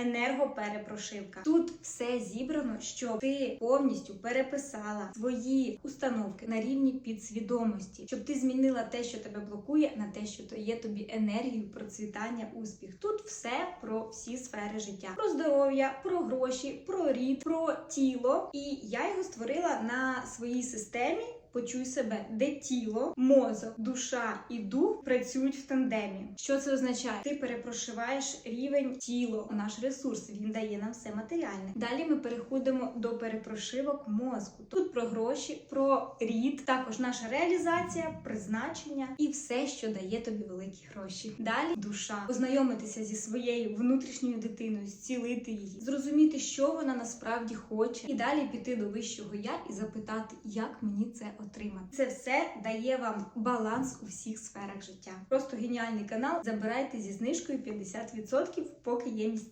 енергоперепрошивка. Тут все зібрано, щоб ти повністю переписала свої установки на рівні підсвідомості, щоб ти змінила те, що тебе блокує, на те, що дає тобі енергію, процвітання, успіх. Тут все про всі сфери життя: про здоров'я, про гроші, про рід, про тіло. І я його створила на своїй системі. Почуй себе, де тіло, мозок, душа і дух працюють в тандемі. Що це означає? Ти перепрошиваєш рівень тіло, наш ресурс. Він дає нам все матеріальне. Далі ми переходимо до перепрошивок мозку. Тут про гроші, про рід, також наша реалізація, призначення і все, що дає тобі великі гроші. Далі душа, познайомитися зі своєю внутрішньою дитиною, зцілити її, зрозуміти, що вона насправді хоче, і далі піти до вищого я і запитати, як мені це отримати. Це все дає вам баланс у всіх сферах життя. Просто геніальний канал. Забирайте зі знижкою 50%, поки є місця.